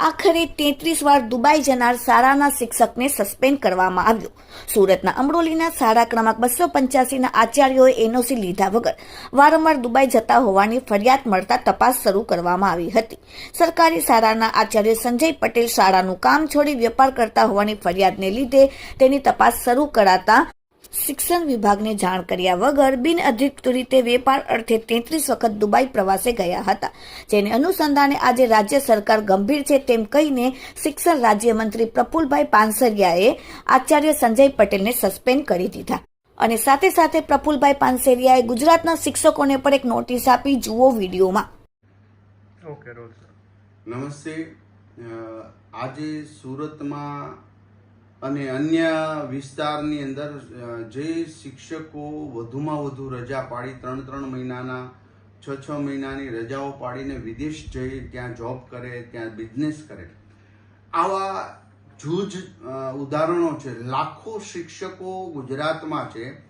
આખરે તેત્રીસ વાર દુબઈ જનાર શાળાના શિક્ષકને સસ્પેન્ડ કરવામાં આવ્યો. સુરતના અમરોલીના શાળા ક્રમાંક બસો પંચ્યાસીના આચાર્યોએ એનઓસી લીધા વગર વારંવાર દુબઈ જતા હોવાની ફરિયાદ મળતા તપાસ શરૂ કરવામાં આવી હતી. સરકારી શાળાના આચાર્ય સંજય પટેલ શાળાનું કામ છોડી વેપાર કરતા હોવાની ફરિયાદને લીધે તેની તપાસ શરૂ કરાતા શિક્ષણ વિભાગને જાણ કર્યા વગર બિનઅધિકૃત રીતે વેપાર અર્થે તેત્રીસ વખત દુબઈ પ્રવાસે ગયા હતા. જેને અનુસંધાને આજે રાજ્ય સરકાર ગંભીર છે તેમ કહીને શિક્ષણ રાજ્યમંત્રી પ્રફુલભાઈ પાનસરિયાએ આચાર્ય સંજય પટેલને સસ્પેન્ડ કરી દીધા. અને સાથે સાથે પ્રફુલભાઈ પાનસેરિયાએ ગુજરાતના શિક્ષકોને પણ એક નોટિસ આપી જુઓ વિડીયોમાં. ઓકે નમસ્તે. આજે સુરતમાં અને અન્ય વિસ્તારની અંદર જે શિક્ષકો વધુમાં વધુ રજા પાડી, ત્રણ ત્રણ મહિનાના, છ છ મહિનાની રજાઓ પાડીને વિદેશ જઈ ત્યાં જોબ કરે, ત્યાં બિઝનેસ કરે. આવા જૂજ ઉદાહરણો છે. લાખો શિક્ષકો ગુજરાતમાં છે.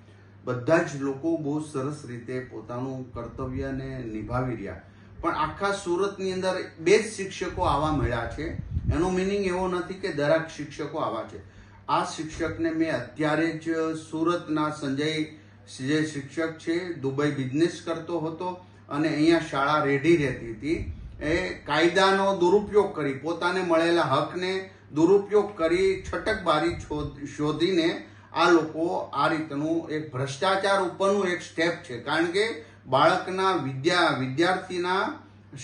બધા જ લોકો બહુ સરસ રીતે પોતાનું કર્તવ્યને નિભાવી રહ્યા. પણ આખા સુરતની અંદર બે જ શિક્ષકો આવા મળ્યા છે. એનો મિનિંગ એવો નથી કે દરેક શિક્ષકો આવા છે. આ શિક્ષકને મેં અત્યારે જ સુરતના સંજય જે શિક્ષક છે, દુબઈ બિઝનેસ કરતો હતો અને અહીંયા શાળા રેડી રહેતી હતી. એ કાયદાનો દુરુપયોગ કરી, પોતાને મળેલા હકને દુરુપયોગ કરી છટકબારી શોધીને આ લોકો આ રીતનું એક ભ્રષ્ટાચાર ઉપરનું એક સ્ટેપ છે. કારણ કે બાળકના વિદ્યા, વિદ્યાર્થીના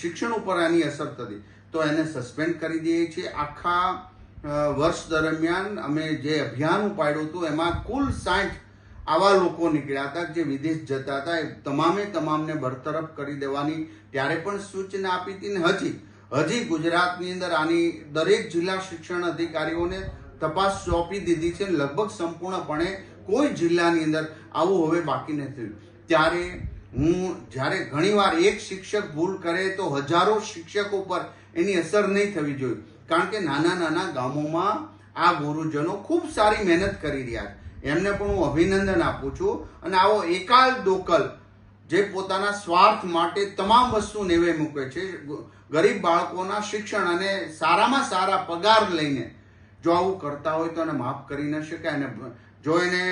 શિક્ષણ ઉપર આની અસર થતી. તો એને સસ્પેન્ડ કરી દઈએ છીએ. આખા વર્ષ દરમિયાન અમે જે અભિયાન ઉપાડ્યું હતું, એમાં કુલ સાઠ આવા લોકો નીકળ્યા હતા જે વિદેશ જતા હતા. એ તમામે તમામને બરતરફ કરી દેવાની ત્યારે પણ સૂચના આપી હતી ને હજી. હજી ગુજરાતની અંદર આની દરેક જિલ્લા શિક્ષણ અધિકારીઓને તપાસ સોંપી દીધી છે લગભગ સંપૂર્ણપણે કોઈ જિલ્લાની અંદર આવું હવે બાકી નથી. ત્યારે હું, જ્યારે ઘણીવાર એક શિક્ષક ભૂલ કરે તો હજારો શિક્ષકો પર એની અસર નહીં થવી જોઈએ. કારણ કે નાના નાના ગામોમાં આ ગુરુજનો ખૂબ સારી મહેનત કરી રહ્યા છે. એમને પણ હું અભિનંદન આપું છું. અને આવો એકાલ દોકલ જે પોતાના સ્વાર્થ માટે તમામ વસ્તુ નેવે મૂકે છે ગરીબ બાળકોના શિક્ષણ અને સારામાં સારા પગાર લઈને જો આવું કરતા હોય તો એને માફ કરી ન શકાય અને જો એને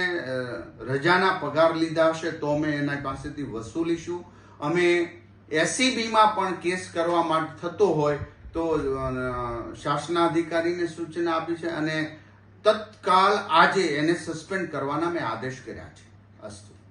રજાના પગાર લીધા હશે તો અમે એના પાસેથી વસૂલીશું. અમે એસીબીમાં પણ કેસ કરવા માટે થતો હોય તો શાસનાધિકારીને સૂચના આપી છે અને તત્કાલ આજે એને સસ્પેન્ડ કરવાના મેં આદેશ કર્યા છે. અસ્તુ.